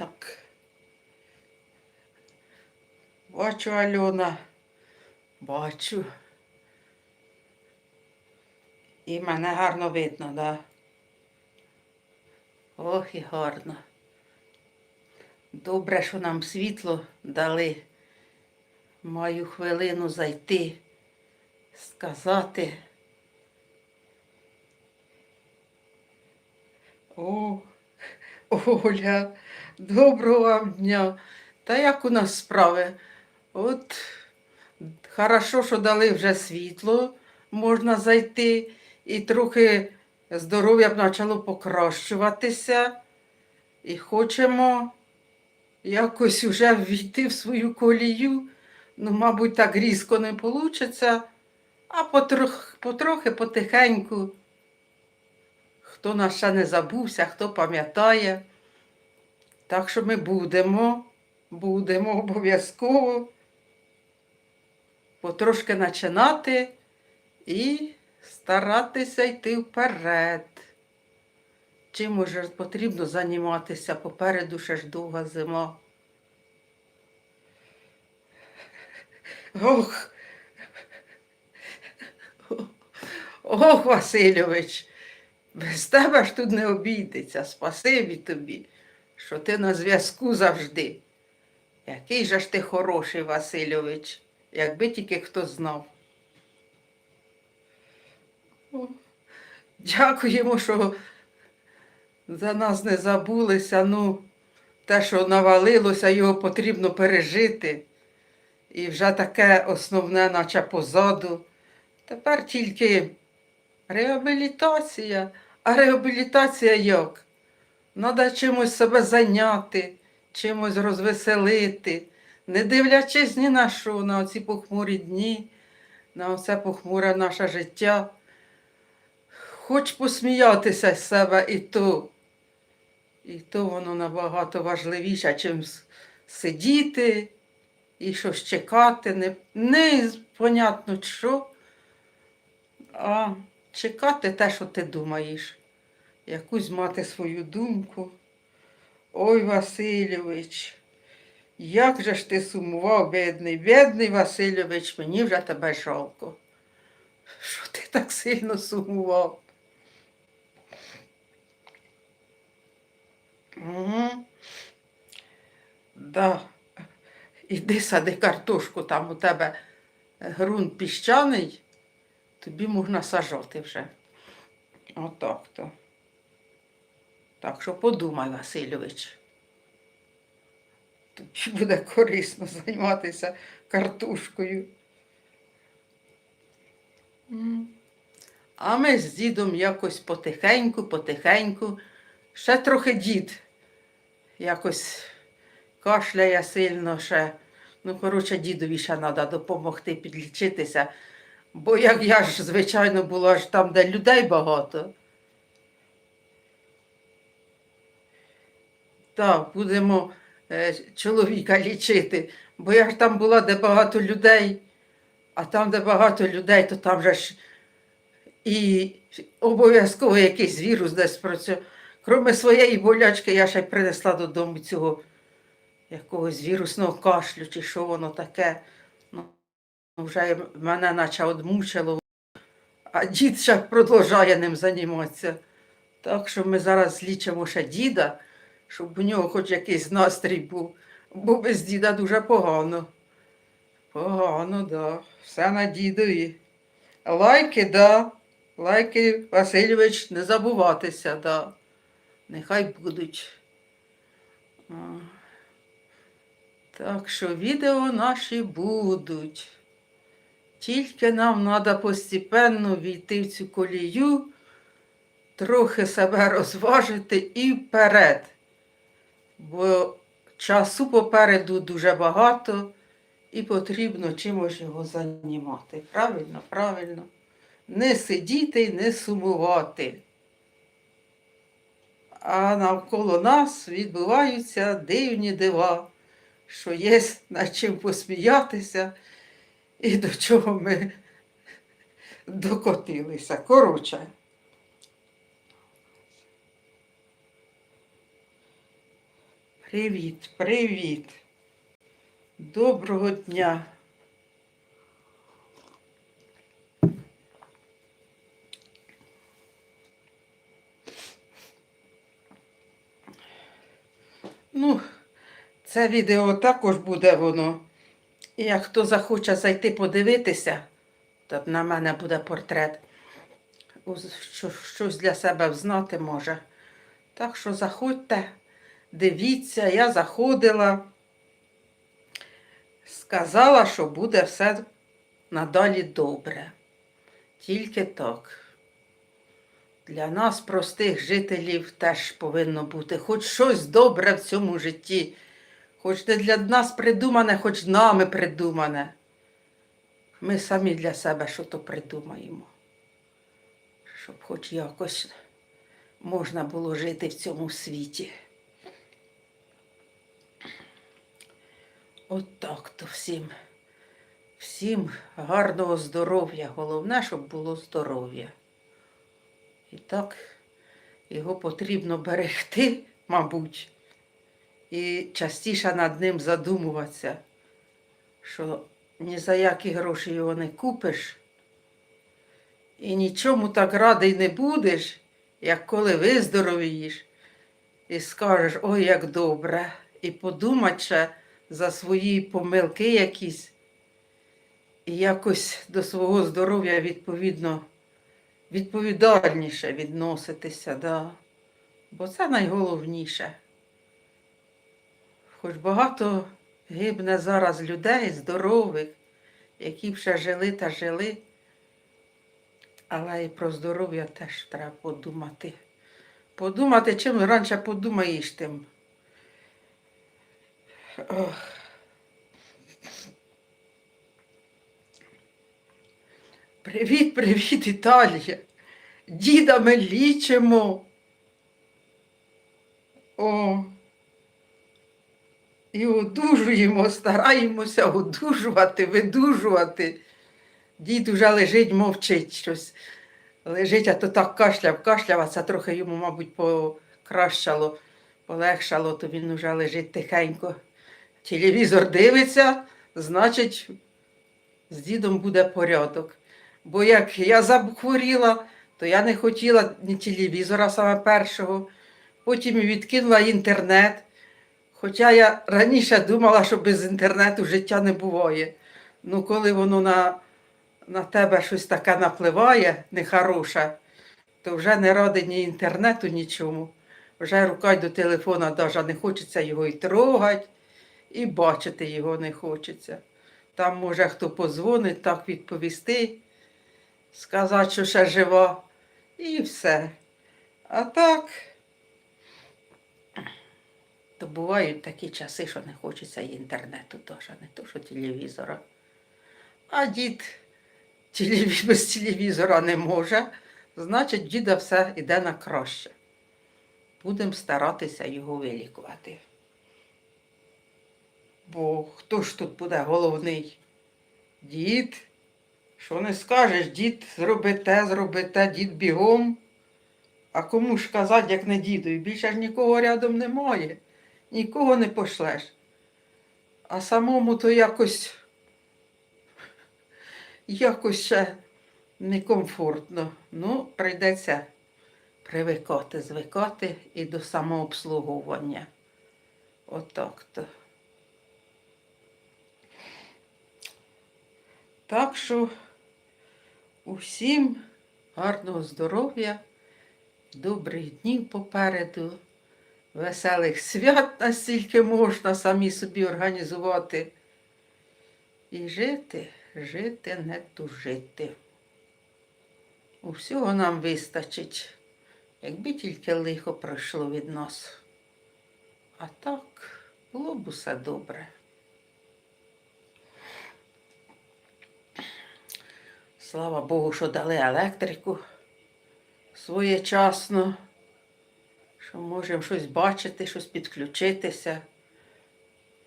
Так. Бачу, Альона. Бачу. І мене гарно видно, так? Да? Ох і гарно. Добре, що нам світло дали. Маю хвилину зайти, сказати. О, Оля, доброго вам дня. Та як у нас справи? От хорошо, що дали вже світло, можна зайти, і трохи здоров'я б почало покращуватися. І хочемо якось уже війти в свою колію. Ну, мабуть, так різко не вийде, а потрох, потрохи, потихеньку. Хто нас ще не забувся, хто пам'ятає. Так що ми будемо, будемо обов'язково потрошки починати і старатися йти вперед. Чим може потрібно займатися попереду ще ж довга зима. Ох, ох, Васильович, без тебе ж тут не обійдеться. Спасибі тобі, що ти на зв'язку завжди. Який же ж ти хороший, Васильович, якби тільки хто знав. Дякуємо, що за нас не забулися. Ну, те, що навалилося, його потрібно пережити. І вже таке основне, наче позаду. Тепер тільки реабілітація. А реабілітація як? Треба чимось себе зайняти, чимось розвеселити, не дивлячись ні на що, на оці похмурі дні, на оце похмуре наше життя. Хоч посміятися з себе і то. І то воно набагато важливіше, чим сидіти і щось чекати, не, не понятно що, а чекати те, що ти думаєш. Якусь мати свою думку. Ой, Васильович, як же ж ти сумував, бідний, бідний Васильович, мені вже тебе жалко. Що ти так сильно сумував? Угу. Да. Іди сади картошку, там у тебе ґрунт піщаний, тобі можна сажати вже. Отак то. Так що подумай, Васильович. Тобі буде корисно займатися картошкою. А ми з дідом якось потихеньку, потихеньку. Ще трохи дід якось кашляє сильно ще. Ну, коротше, дідові ще треба допомогти підлічитися. Бо як я ж, звичайно, була ж там, де людей багато. Так, будемо е, чоловіка лічити. Бо я ж там була, де багато людей, а там, де багато людей, то там же ж і обов'язково якийсь вірус десь працює. Кроме своєї болячки, я ще й принесла додому цього якогось вірусного кашлю, чи що воно таке. Ну, вже мене наче одмучило, а дід ще продовжує ним займатися. Так що ми зараз лічимо ще діда, щоб у нього хоч якийсь настрій був, бо без діда дуже погано. Погано, да. Все на дідові. Лайки, да. Лайки, Васильович, не забуватися, да. Нехай будуть. Так що відео наші будуть. Тільки нам треба постепенно війти в цю колію, трохи себе розважити і вперед. Бо часу попереду дуже багато і потрібно чимось його займати. Правильно, правильно. Не сидіти не сумувати. А навколо нас відбуваються дивні дива, що є над чим посміятися і до чого ми докотилися. Коротше. Привіт, привіт. Доброго дня. Ну, це відео також буде воно. І як хто захоче зайти подивитися, то на мене буде портрет. Щось для себе взнати може. Так що заходьте, дивіться, я заходила, сказала, що буде все надалі добре. Тільки так. Для нас, простих жителів, теж повинно бути хоч щось добре в цьому житті. Хоч не для нас придумане, хоч нами придумане. Ми самі для себе що то придумаємо. Щоб хоч якось можна було жити в цьому світі. От так то всім. Всім гарного здоров'я. Головне, щоб було здоров'я. І так його потрібно берегти, мабуть, і частіше над ним задумуватися, що ні за які гроші його не купиш, і нічому так радий не будеш, як коли виздоровієш і скажеш, ой, як добре, і подумати ще за свої помилки якісь, і якось до свого здоров'я відповідно відповідальніше відноситися, да. бо це найголовніше. Хоч багато гибне зараз людей здорових, які б ще жили та жили, але і про здоров'я теж треба подумати. Подумати, чим раніше подумаєш тим. Ох. Привіт, привіт, Італія. Діда ми лічимо. О. І одужуємо, стараємося одужувати, видужувати. Дід уже лежить, мовчить щось. Лежить, а то так кашляв, кашляв, а це трохи йому, мабуть, покращало, полегшало, то він уже лежить тихенько. Телевізор дивиться, значить, з дідом буде порядок. Бо як я захворіла, то я не хотіла ні телевізора саме першого, потім відкинула інтернет. Хоча я раніше думала, що без інтернету життя не буває. Ну, коли воно на, на тебе щось таке напливає, нехороше, то вже не ради ні інтернету, нічому. Вже рука й до телефона навіть не хочеться його і трогати, і бачити його не хочеться. Там може хто позвонить, так відповісти, сказати, що ще жива, і все. А так, то бувають такі часи, що не хочеться і інтернету теж, не то, що телевізора. А дід без телевізора не може, значить, діда все йде на краще. Будемо старатися його вилікувати. Бо хто ж тут буде головний? Дід. Що не скажеш, дід зроби те, зроби те, дід бігом. А кому ж казати, як не дідові? Більше ж нікого рядом немає, нікого не пошлеш. А самому то якось, якось ще некомфортно. Ну, прийдеться привикати, звикати і до самообслуговування. Отак то. Так що усім гарного здоров'я, добрих днів попереду, веселих свят настільки можна самі собі організувати. І жити, жити, не тужити. Усього нам вистачить, якби тільки лихо пройшло від нас. А так було б усе добре. Слава Богу, що дали електрику своєчасно, що можемо щось бачити, щось підключитися.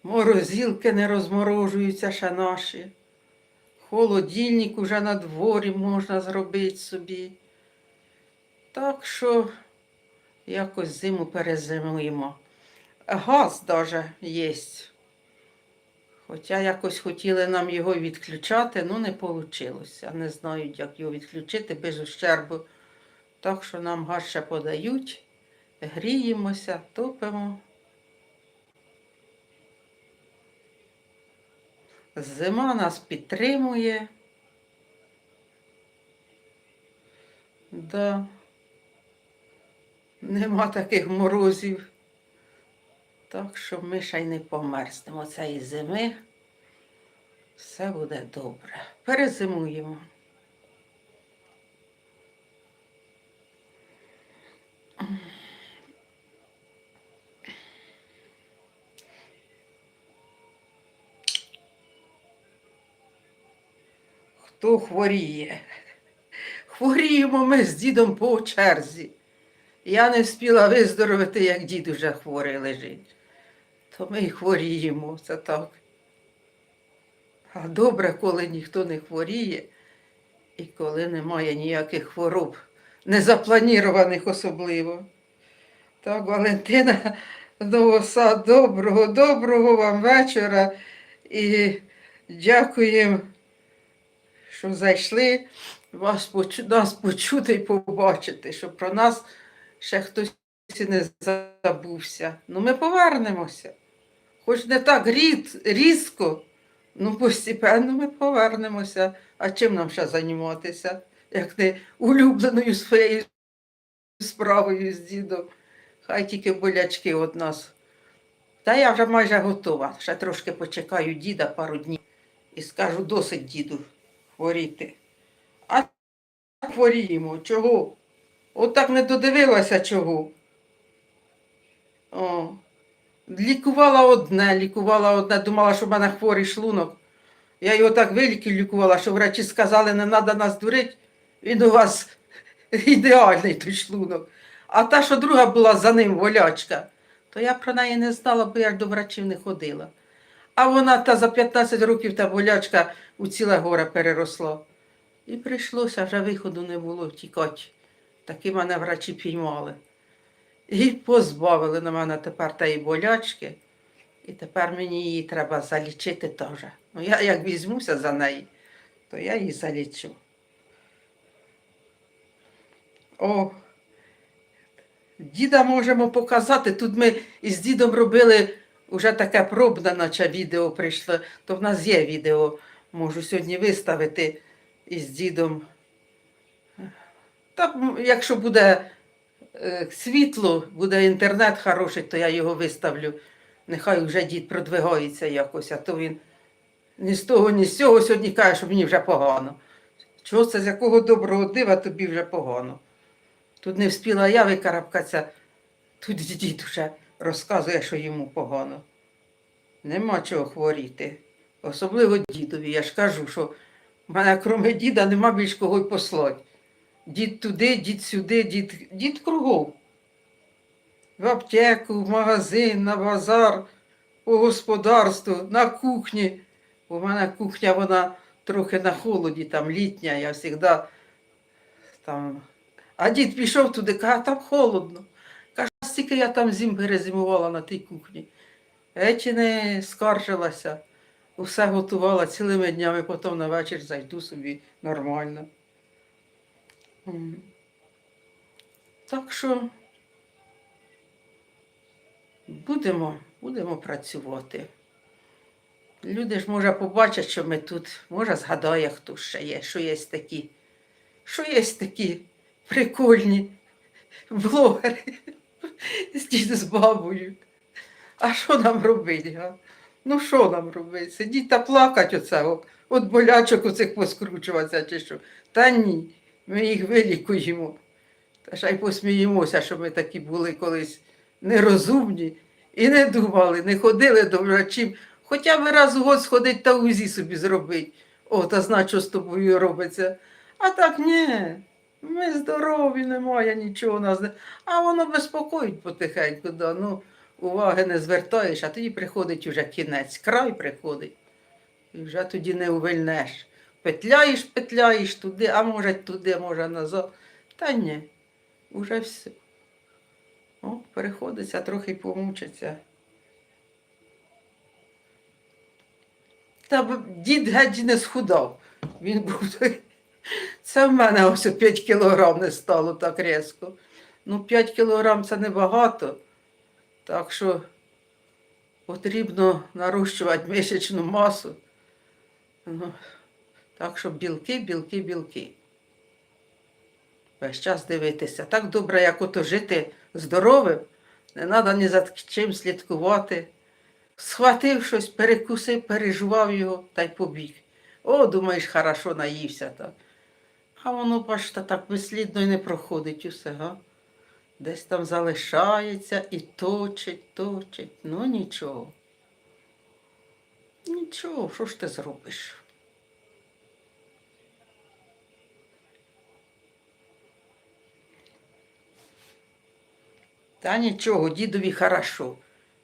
Морозилки не розморожуються ще наші. Холодильник уже на дворі можна зробити собі. Так що якось зиму перезимуємо. Газ даже є. Хоча якось хотіли нам його відключати, ну не вийшло. Не знають, як його відключити без ущербу. Так що нам газ ще подають, гріємося, топимо. Зима нас підтримує. Да. Нема таких морозів. Так що ми ще не померзнемо цієї зими. Все буде добре. Перезимуємо. Хто хворіє? Хворіємо ми з дідом по черзі. Я не встигла виздоровити, як дід уже хворий лежить. То ми й хворіємо, це так. А добре, коли ніхто не хворіє і коли немає ніяких хвороб, незапланірованих особливо. Так, Валентина Новоса, доброго, доброго вам вечора і дякуємо, що зайшли вас почу, нас почути і побачити, що про нас ще хтось і не забувся. Ну, ми повернемося. Хоч не так рід, різко, ну постепенно ми повернемося. А чим нам ще займатися, як не улюбленою своєю справою з дідом? Хай тільки болячки від нас. Та я вже майже готова. Ще трошки почекаю діда пару днів і скажу досить діду хворіти. А хворіємо. Чого? От так не додивилася чого. О. Лікувала одне, лікувала одне, думала, що в мене хворий шлунок. Я його так виліки лікувала, що врачі сказали, не треба нас дурити, він у вас ідеальний той шлунок. А та, що друга була за ним волячка, то я про неї не знала, бо я ж до врачів не ходила. А вона та за 15 років та болячка у ціле горе переросла. І прийшлося, вже виходу не було тікати. Такі мене врачі піймали. І позбавили на мене тепер тієї болячки. І тепер мені її треба залічити теж. Ну, я як візьмуся за неї, то я її залічу. О, діда можемо показати. Тут ми із дідом робили вже таке пробне, наче відео прийшло, то в нас є відео. Можу сьогодні виставити із дідом. Та, якщо буде світло, буде інтернет хороший, то я його виставлю. Нехай вже дід продвигається якось, а то він ні з того, ні з цього сьогодні каже, що мені вже погано. Чого це з якого доброго дива тобі вже погано? Тут не встигла я викарабкатися, тут дід вже розказує, що йому погано. Нема чого хворіти. Особливо дідові. Я ж кажу, що в мене, крім діда, нема більш кого й послати. Дід туди, дід сюди, дід, дід кругом. В аптеку, в магазин, на базар, по господарству, на кухні. У мене кухня, вона трохи на холоді, там літня, я завжди там. А дід пішов туди, каже, там холодно. Каже, стільки я там зим перезимувала на тій кухні. Еті не скаржилася, усе готувала цілими днями, потім на вечір зайду собі нормально. Так що будемо, будемо працювати. Люди ж може побачать, що ми тут, може згадає, хто ще є, що є такі, що є такі прикольні блогери з бабою. А що нам робити? Га? Ну що нам робити? Сидіть та плакати оце, от болячок оцих поскручуватися чи що. Та ні, ми їх вилікуємо. Та ще й посміємося, що ми такі були колись нерозумні і не думали, не ходили до врачів. Хоча б раз у год сходить та УЗІ собі зробить. О, та знать, що з тобою робиться. А так ні. Ми здорові, немає нічого у нас. А воно безпокоїть потихеньку, да. ну, уваги не звертаєш, а тоді приходить уже кінець, край приходить. І вже тоді не увильнеш. Петляєш, петляєш туди, а може туди, може назад. Та ні, уже все. О, приходиться трохи помучитися. Та дід геть не схудав. Він був. той- Це в мене ось 5 кілограм не стало так різко. Ну, 5 кілограм це небагато. Так що потрібно нарощувати мишечну масу. Так що білки, білки, білки. Весь час дивитися. Так добре, як ото жити здоровим, не треба ні за чим слідкувати. Схватив щось, перекусив, пережував його та й побіг. О, думаєш, хорошо наївся так. А воно, бачите, так безслідно і не проходить усе, га? Десь там залишається і точить, точить. Ну нічого. Нічого, що ж ти зробиш? Та нічого, дідові хорошо.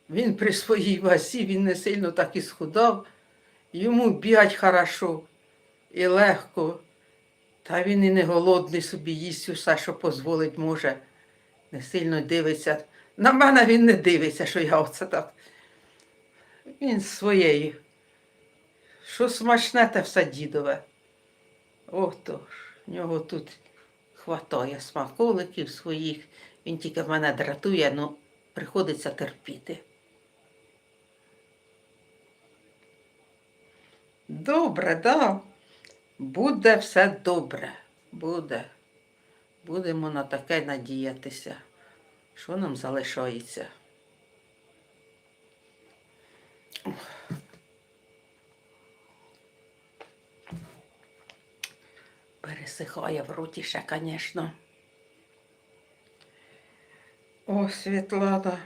Він при своїй вазі, він не сильно так і схудав. Йому бігать хорошо і легко. Та він і не голодний собі їсть усе, що дозволить може. Не сильно дивиться. На мене він не дивиться, що я оце так. Він своєю. Що смачне, те все дідове. Отож, в нього тут хватає смаколиків своїх. Він тільки мене дратує, ну приходиться терпіти. Добре, да. Буде все добре. Буде. Будемо на таке надіятися. Що нам залишається? Пересихає в роті ще, звісно. О, Світлана.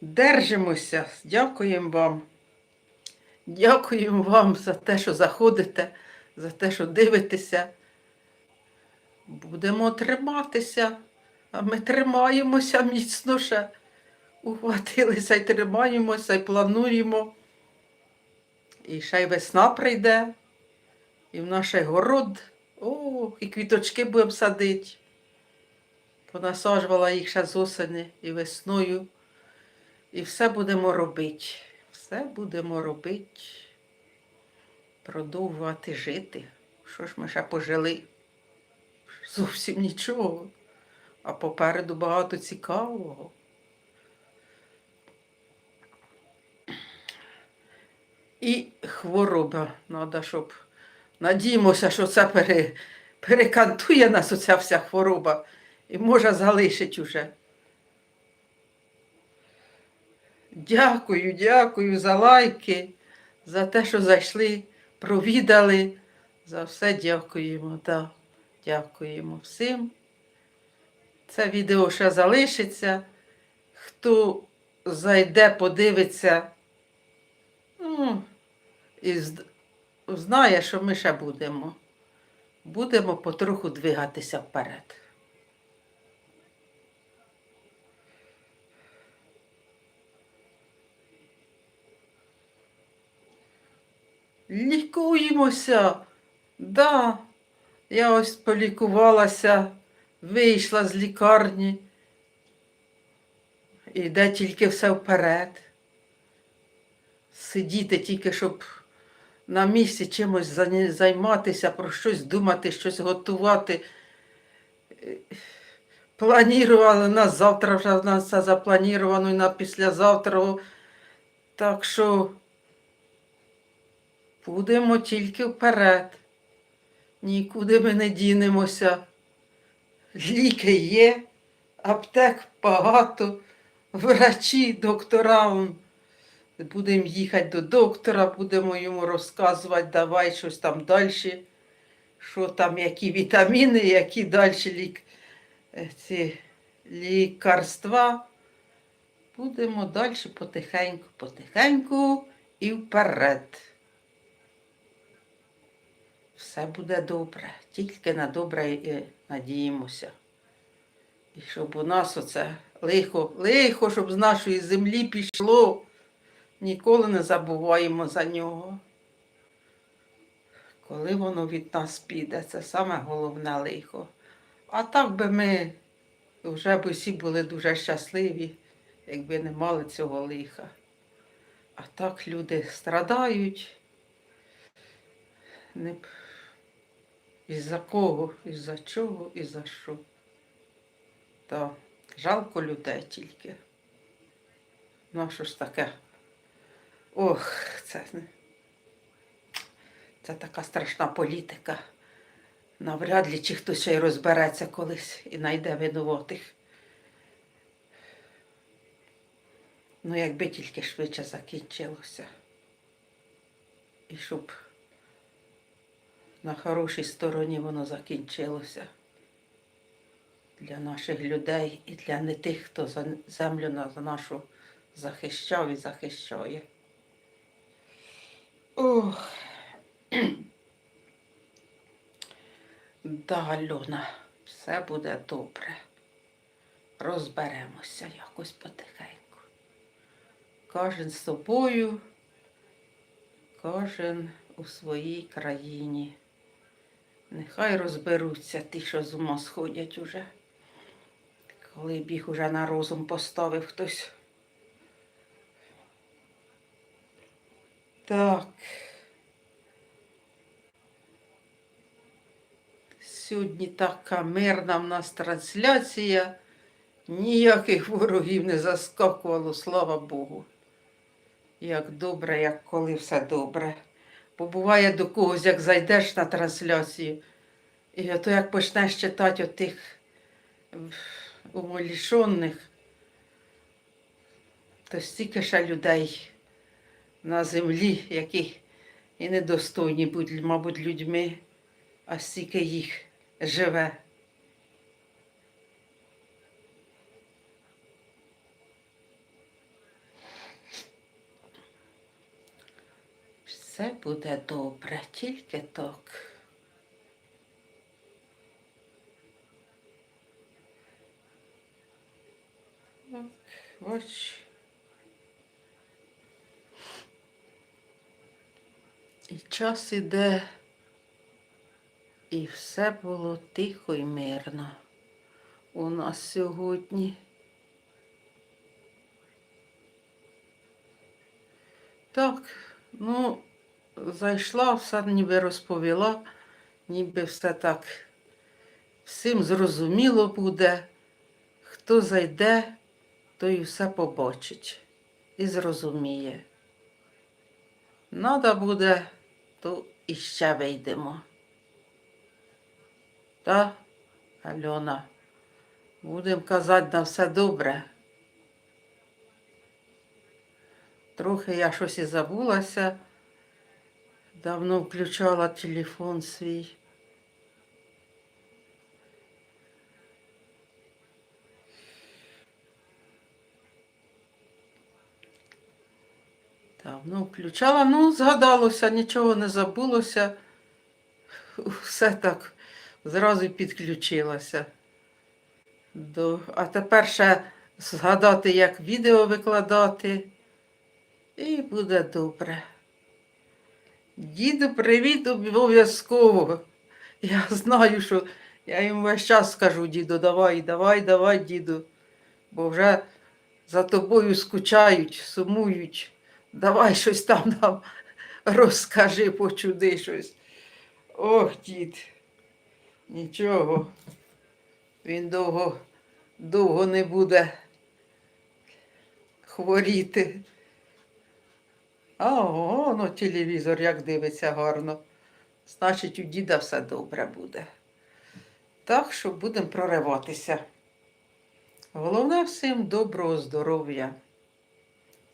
Держимося. Дякуємо вам. Дякуємо вам за те, що заходите, за те, що дивитеся. Будемо триматися, а ми тримаємося міцно ще. Ухватилися і тримаємося, і плануємо. І ще й весна прийде, і в наш город, о, і квіточки будемо садити. Понасаджувала їх ще з осені і весною. І все будемо робити. Все будемо робити. Продовжувати жити. Що ж ми ще пожили? Зовсім нічого. А попереду багато цікавого. І хвороба. Треба, щоб надіємося, що це пере... перекантує нас оця вся хвороба і може залишить уже. Дякую, дякую за лайки, за те, що зайшли, провідали. За все дякуємо. Да, дякуємо всім. Це відео ще залишиться. Хто зайде, подивиться, ну, і знає, що ми ще будемо. Будемо потроху двигатися вперед. Лікуємося. Да. Я ось полікувалася, вийшла з лікарні. Іде тільки все вперед. Сидіти тільки, щоб на місці чимось займатися, про щось думати, щось готувати. Планували на завтра вже в нас це заплановано і на післязавтра. Так що будемо тільки вперед. Нікуди ми не дінемося. Ліки є, аптек багато, врачі, доктора. Будемо їхати до доктора, будемо йому розказувати, давай щось там далі, що там, які вітаміни, які далі лік, е, ці лікарства. Будемо далі потихеньку, потихеньку і вперед. Все буде добре, тільки на добре і надіємося. І щоб у нас оце лихо, лихо, щоб з нашої землі пішло. Ніколи не забуваємо за нього. Коли воно від нас піде, це саме головне лихо. А так би ми вже б усі були дуже щасливі, якби не мали цього лиха. А так люди страдають. Не... б- Із-за кого, із-за чого, із-за що. Та жалко людей тільки. Ну, а що ж таке? Ох, це, це така страшна політика. Навряд ли чи хтось ще й розбереться колись і знайде винуватих. Ну, якби тільки швидше закінчилося. І щоб на хорошій стороні воно закінчилося. Для наших людей і для не тих, хто землю на- нашу захищав і захищає. Ох. Да, Альона, все буде добре. Розберемося якось потихеньку. Кожен з собою, кожен у своїй країні. Нехай розберуться ті, що з ума сходять уже. Коли б їх уже на розум поставив хтось. Так. Сьогодні така мирна в нас трансляція. Ніяких ворогів не заскакувало, слава Богу. Як добре, як коли все добре. Бо буває до когось, як зайдеш на трансляцію, і ото як почнеш читати отих умалішених, то стільки ще людей на землі, які і недостойні будь, мабуть, людьми, а стільки їх живе. Все буде добре, тільки так. Так, ось. І час іде, і все було тихо і мирно у нас сьогодні. Так, ну, зайшла, все ніби розповіла, ніби все так всім зрозуміло буде. Хто зайде, той все побачить і зрозуміє. Надо буде, то іще вийдемо. Та, Альона, будемо казати на все добре. Трохи я щось і забулася. Давно включала телефон свій. Давно включала, ну, згадалося, нічого не забулося. Все так зразу підключилася. До... А тепер ще згадати, як відео викладати. І буде добре. Діду, привіт обов'язково. Я знаю, що я йому весь час скажу, діду, давай, давай, давай, діду. Бо вже за тобою скучають, сумують. Давай щось там нам розкажи, почуди щось. Ох, дід. Нічого. Він довго, довго не буде хворіти. А, ну телевізор як дивиться гарно. Значить, у діда все добре буде. Так що будемо прориватися. Головне всім доброго здоров'я.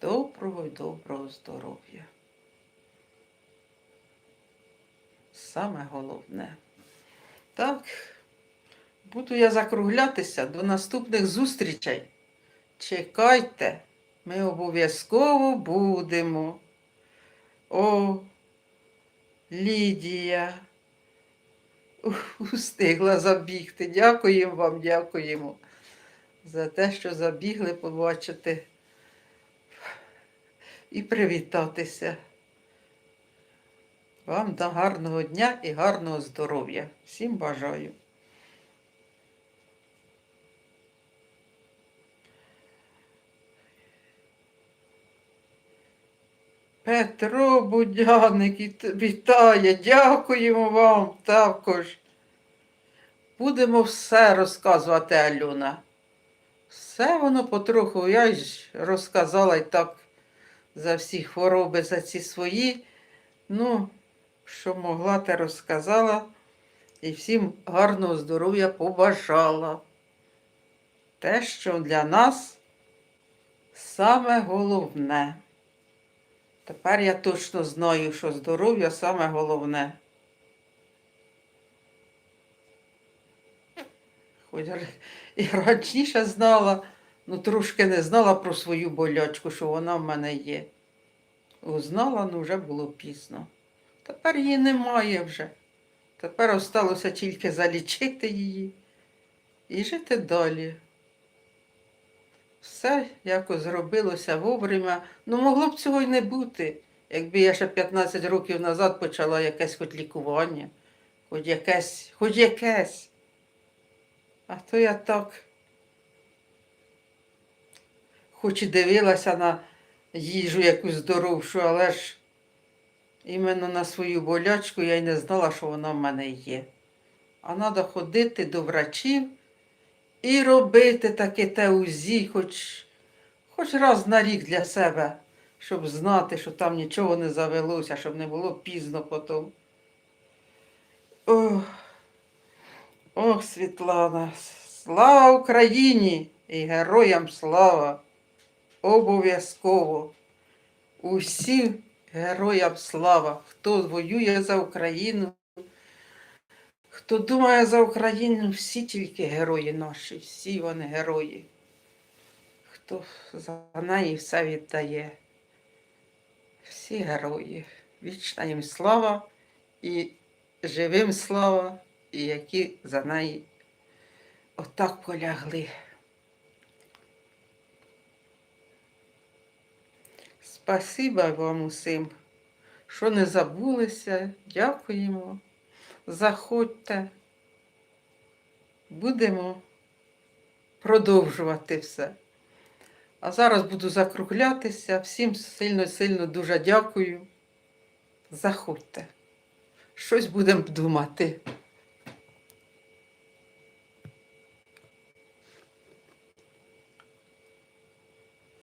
Доброго й доброго здоров'я. Саме головне. Так, буду я закруглятися до наступних зустрічей. Чекайте, ми обов'язково будемо. О, Лідія. Устигла забігти. Дякуємо вам, дякуємо за те, що забігли побачити і привітатися. Вам до гарного дня і гарного здоров'я. Всім бажаю. Петро Будяник вітає, дякуємо вам також. Будемо все розказувати, Альона. Все воно потроху, я ж розказала і так за всі хвороби, за ці свої. Ну, що могла, те розказала. І всім гарного здоров'я побажала. Те, що для нас саме головне. Тепер я точно знаю, що здоров'я саме головне. Хоч і раніше знала, ну трошки не знала про свою болячку, що вона в мене є. Узнала, ну вже було пізно. Тепер її немає вже. Тепер осталося тільки залічити її і жити далі. Все якось зробилося вовремя. Ну, могло б цього й не бути, якби я ще 15 років назад почала якесь хоч лікування, хоч якесь, хоч якесь. А то я так, хоч і дивилася на їжу якусь здоровшу, але ж іменно на свою болячку я й не знала, що вона в мене є. А треба ходити до врачів і робити таке те УЗІ, хоч, хоч раз на рік для себе, щоб знати, що там нічого не завелося, щоб не було пізно потім. Ох, ох, Світлана, слава Україні і героям слава! Обов'язково. Усім героям слава, хто воює за Україну, хто думає за Україну, всі тільки герої наші, всі вони герої. Хто за неї все віддає. Всі герої. Вічна їм слава і живим слава, і які за неї отак полягли. Спасибо вам усім, що не забулися. Дякуємо. Заходьте. Будемо продовжувати все. А зараз буду закруглятися. Всім сильно-сильно дуже дякую. Заходьте. Щось будемо думати.